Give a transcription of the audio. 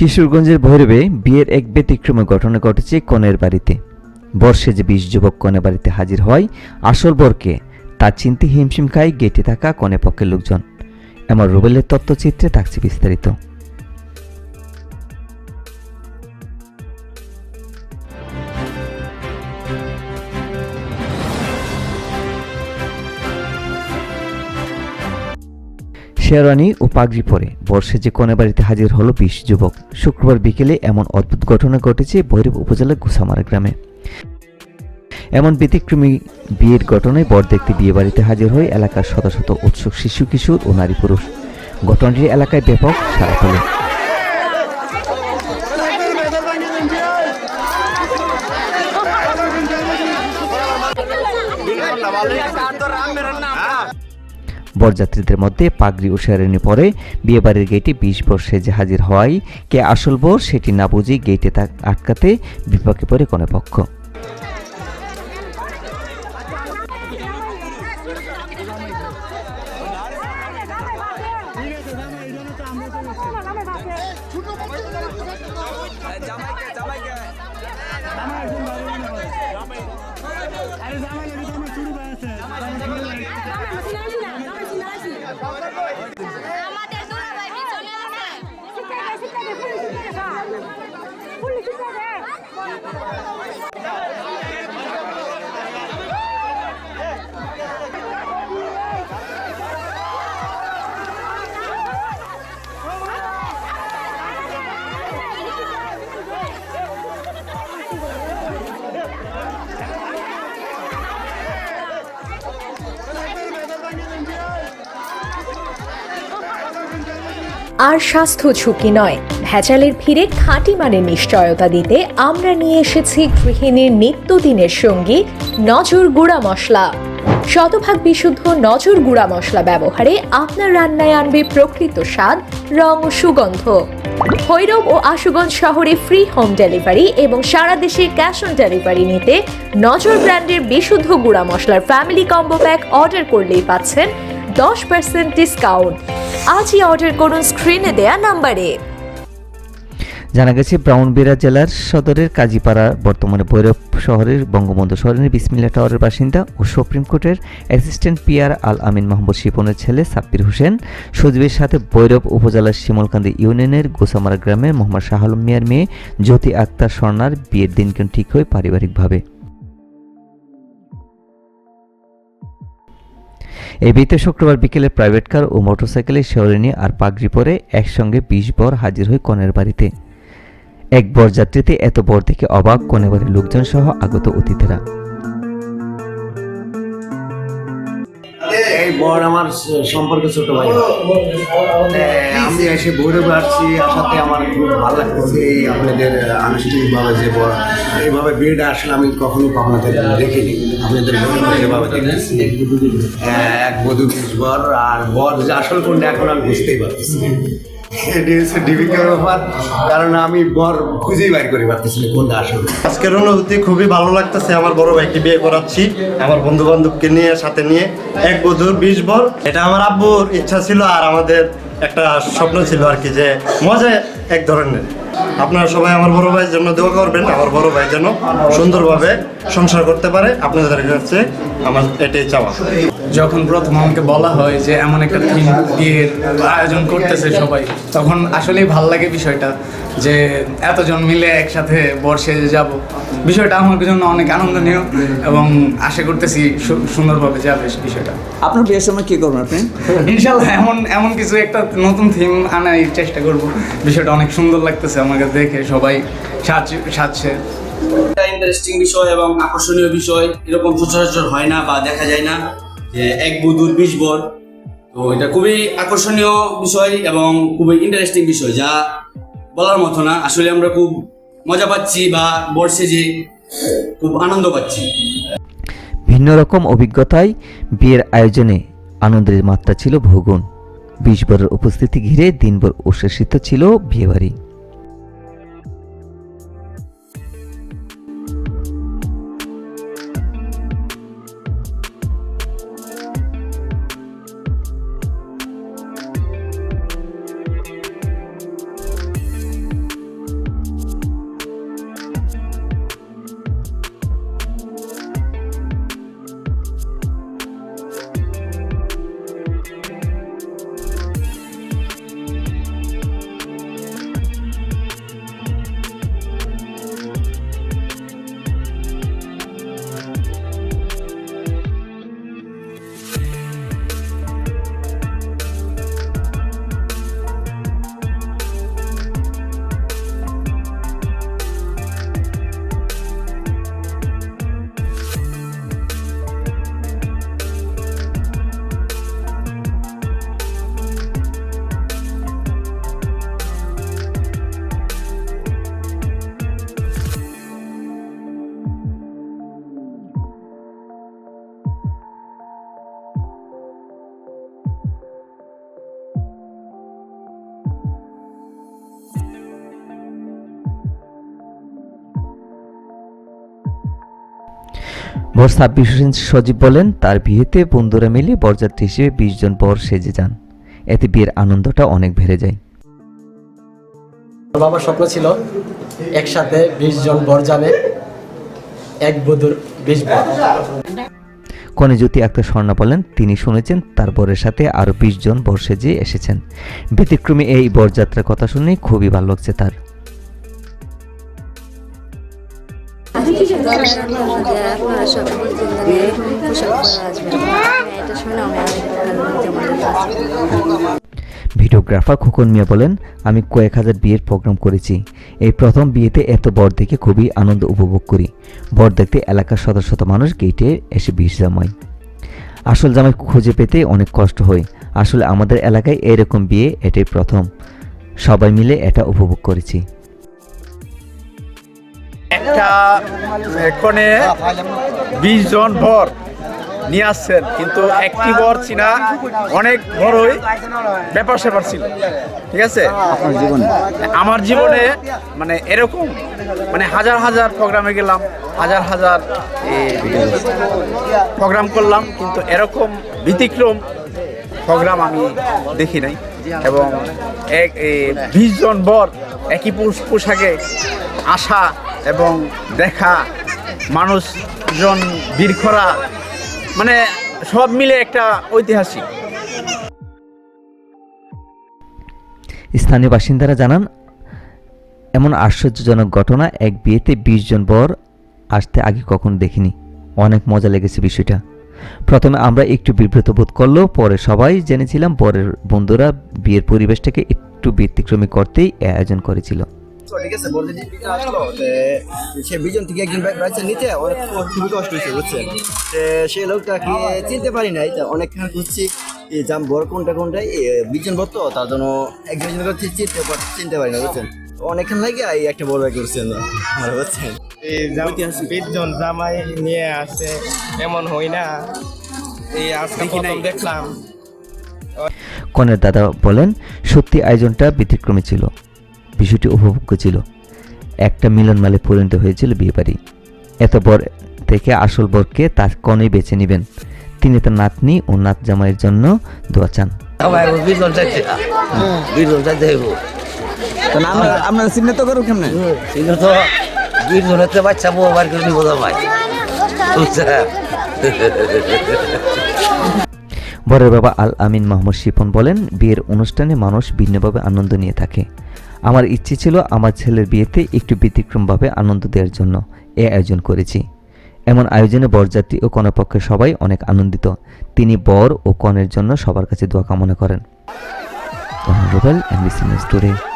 কিশোরগঞ্জের ভৈরবে বিয়ের এক ব্যতিক্রমী ঘটনা ঘটেছে কনের বাড়িতে। বর্ষে যে বিশ যুবক কনে বাড়িতে হাজির হয়, আসল বরকে তা চিনতে হিমশিম খায় গেটে থাকা কনে পক্ষের লোকজন। এমন রুবেলের তত্ত্বচিত্রে থাকছে বিস্তারিত। শেরওয়ানি ও পাগড়ি পরে। বর্ষে যে কনে বাড়িতে হাজির হলো বিশ যুবক। শুক্রবার বিকেলে এমন অদ্ভুত ঘটনা ঘটেছে ভৈরব উপজেলার গুসামারা গ্রামে। এমন ব্যতিক্রমী বিয়ের ঘটনায় বর দেখতে বিয়ে বাড়িতে হাজির হয়ে এলাকার শত শত উৎসুক শিশু কিশোর ও নারী পুরুষ ঘটনাটি এলাকায় ব্যাপক সারা ফেলে বরযাত্রীদের মধ্যে পাগড়ি ও শেরানি পরে বিয়েবাড়ির গেটে বিশ বর্ষে যে হাজির হওয়ায় কে আসল বর সেটি না বুঝে গেটে তা আটকাতে বিপাকে পড়ে কোনো পক্ষ আমাদের দুলাভাই পিছনে আছে শিক্ষা শিক্ষা পুলিশ শিক্ষা পুলিশ শিক্ষা আর স্বাস্থ্য ঝুঁকি নয়। ভেজালের ভিড়ে খাঁটি মানের নিশ্চয়তা দিতে আমরা নিয়ে এসেছি গৃহিণীর নিত্যদিনের সঙ্গী নজর গুঁড়া মশলা। শতভাগ বিশুদ্ধ নজর গুঁড়া মশলা ব্যবহারে আপনার রান্নায় আনবে প্রকৃত স্বাদ, রং ও সুগন্ধ। ভৈরব ও আশুগঞ্জ শহরে ফ্রি হোম ডেলিভারি এবং সারা দেশে ক্যাশ অন ডেলিভারি নিতে নজর ব্র্যান্ডের বিশুদ্ধ গুঁড়া মশলার ফ্যামিলি কম্বো প্যাক অর্ডার করলেই পাচ্ছেন দশ পার্সেন্ট ডিসকাউন্ট আজই অর্ডার করুন স্ক্রিনে দেয়া নাম্বারে জানা গেছে ব্রাউনবেড়া জেলার সদরের কাজীপাড়া, বর্তমানে ভৈরব শহরের বঙ্গবন্ধু শহরের বিসমিল্লা টাওয়ারের বাসিন্দা ও সুপ্রিম কোর্টের অ্যাসিস্ট্যান্ট পিয়ার আল আমিন মাহমুদ শিপনের ছেলে সাব্বির হোসেন, সজীবের সাথে ভৈরব উপজেলার শিমলকান্দি ইউনিয়নের গোসামারা গ্রামের মোহাম্মদ শাহ আলম মিয়ার মেয়ে জ্যোতি আক্তার স্বর্ণার বিয়ের দিনক্ষণ ঠিক হয় পারিবারিকভাবে। এই বিতে শুক্রবার বিকেলে প্রাইভেট কার ও মোটরসাইকেলে শেওরিনী আর পাগড়ি পরে একসঙ্গে বিশ বর হাজির হয়ে কনের বাড়িতে। এক বরযাত্রীতে এত বর দেখে অবাক কনে বাড়ির লোকজন সহ আগত অতিথিরা। বর আমার সম্পর্কে ছোট ভাই। আমি এসে ঘুরে আসছি আসাতে আমার খুব ভালো লাগতেছে এই আপনাদের আনুষ্ঠানিকভাবে যে বর এইভাবে বিয়েটা আসলে আমি কখনো আপনাদের দেখিনি। আপনাদের যেভাবে দেখতেছি। এক বধূ বর আর বর যে আসল কোনটা এখন আমি বুঝতেই পারতেছি। কারণ আমি বর খুঁজেই বাইর করে আজকের অনুভূতি খুবই ভালো লাগতেছে, আমার বড় ভাইকে বিয়ে করাচ্ছি, আমার বন্ধু বান্ধবকে নিয়ে, সাথে নিয়ে, এক বধুর বিশ বর এটা আমার আব্বুর ইচ্ছা ছিল আর আমাদের একটা স্বপ্ন ছিল আর কি, যে মজা এক ধরনের। আপনারা সবাই আমার বড় ভাইয়ের জন্য দোয়া করবেন আমার বড় ভাই যেন সুন্দরভাবে সংসার করতে পারে। আপনাদের কাছে আমার এটাই চাওয়া। যখন প্রথম আমাকে বলা হয় যে এমন একটা থিম বিয়ের আয়োজন করতেছে সবাই তখন আসলেই ভালো লাগে বিষয়টা যে এতজন মিলে একসাথে বর্ষে যাব। বিষয়টা আমার জন্য অনেক আনন্দনীয় এবং আশা করতেছি সুন্দরভাবে যাবে বিষয়টা। আপনার বিয়ের সময় কি করবেন আপনি? ইনশাল্লাহ এমন এমন কিছু একটা নতুন থিম আনার চেষ্টা করব বিষয়টা অনেক সুন্দর লাগতেছে আমাকে দেখে সবাই সাজছে। একটা ইন্টারেস্টিং বিষয় এবং আকর্ষণীয় বিষয় এরকম সচরাচর হয় না বা দেখা যায় না যে এক বুধুর বিশ বর তো এটা খুবই আকর্ষণীয় বিষয় এবং খুবই ইন্টারেস্টিং বিষয় যা বলার মতো না। আসলে আমরা খুব মজা পাচ্ছি বা বর্ষে যে খুব আনন্দ পাচ্ছি। ভিন্ন রকম অভিজ্ঞতায় বিয়ের আয়োজনে আনন্দের মাত্রা ছিল ভূগুণ বিশ বরের উপস্থিতি ঘিরে দিনভর উচ্ছ্বসিত ছিল বিয়েবাড়ি। বর সাব্বির হোসেন সজীব বলেন তার বিয়েতে বন্ধুরা মিলে বরযাত্রী হিসেবে বিশ জন বর সেজে যান। এতে বিয়ের আনন্দটা অনেক বেড়ে যায়। বাবার স্বপ্ন ছিল একসাথে বিশ জন বর যাবে এক বধুর বিশ বর। কনে জ্যোতি আক্তার স্বর্ণা বলেন তিনি শুনেছেন তার বরের সাথে আরও বিশ জন বর সেজে এসেছেন। ব্যতিক্রমী এই বরযাত্রার কথা শুনে খুবই ভালো লাগছে তার। ভিডিওগ্রাফার খোকন মিয়া বলেন, আমি কয়েক হাজার বিয়ের প্রোগ্রাম করেছি। এই প্রথম বিয়েতে এত বর দেখে খুবই আনন্দ উপভোগ করি। বর দেখতে এলাকার শত শত মানুষ গেটে এসে বিষ জমায়। আসল জামাই খুঁজে পেতে অনেক কষ্ট হয়। আসলে আমাদের এলাকায় এরকম বিয়ে এটাই প্রথম। সবাই মিলে এটা উপভোগ করেছি। একটা এখানে বিশ জন বর নিয়ে আসছেন কিন্তু একটি বর চিনা অনেক বড়ই ব্যাপার স্যাপার ছিল ঠিক আছে? জীবনে? আমার জীবনে মানে এরকম মানে হাজার হাজার প্রোগ্রামে গেলাম হাজার হাজার প্রোগ্রাম করলাম কিন্তু এরকম ব্যতিক্রম প্রোগ্রাম আমি দেখি নাই এবং এক বিশ জন বর একই পোশ- পোশাকে আসা এবং দেখা মানুষজন ভিড় করা মানে সব মিলে একটা ঐতিহাসিক। স্থানীয় বাসিন্দারা জানান, এমন আশ্চর্যজনক ঘটনা এক বিয়েতে বিশ জন বর আসতে আগে কখনো দেখিনি। অনেক মজা লেগেছে বিষয়টা। প্রথমে আমরা একটু বিব্রত বোধ করলেও পরে সবাই জেনেছিলাম পরের বন্ধুরা বিয়ের পরিবেশটাকে একটু ব্যতিক্রমী করতেই আয়োজন করেছিল। ঠিক আছে? বলতে যে আসলো সে বিজন থেকে একজন বাইচা নিতে অনেক খুবই কষ্ট হয়েছে বুঝছেন? তে সেই লোকটাকে চিনতে পারি নাই তা অনেকক্ষণ খুঁজছি জাম বড় কোনটা বিজন তো তার জন্য একজন চিনতে চিনতে পারি না বুঝছেন? অনেকক্ষণ লাগে এই একটা বড় ব্যাগ করছেন আমার বুঝছেন? বিশজন জামাই নিয়ে আসে এমন হই না। এই আজকে প্রথম দেখলাম। কনের দাদা বলেন সত্যি আয়োজনটা ব্যতিক্রমী ছিল। বিষয়টি উপভোগ্য ছিল। একটা মিলনমালে পরিণত হয়েছিল বিয়েবাড়ি। এত বর থেকে আসল বরকে তার কনেই বেছে নেবেন। তিনি তার নাতনি ও নাত জামাইয়ের জন্য দোয়া চান। বরের বাবা আল আমিন মাহমুদ শিপন বলেন, বিয়ের অনুষ্ঠানে মানুষ ভিন্নভাবে আনন্দ নিয়ে থাকে। আমার ইচ্ছে ছিল আমার ছেলের বিয়েতে একটু ব্যতিক্রমভাবে আনন্দ দেওয়ার জন্য এ আয়োজন করেছি। এমন আয়োজনে বরযাত্রী ও কনেপক্ষের সবাই অনেক আনন্দিত। তিনি বর ও কনের জন্য সবার কাছে দোয়া কামনা করেন। Rubel MBC news today.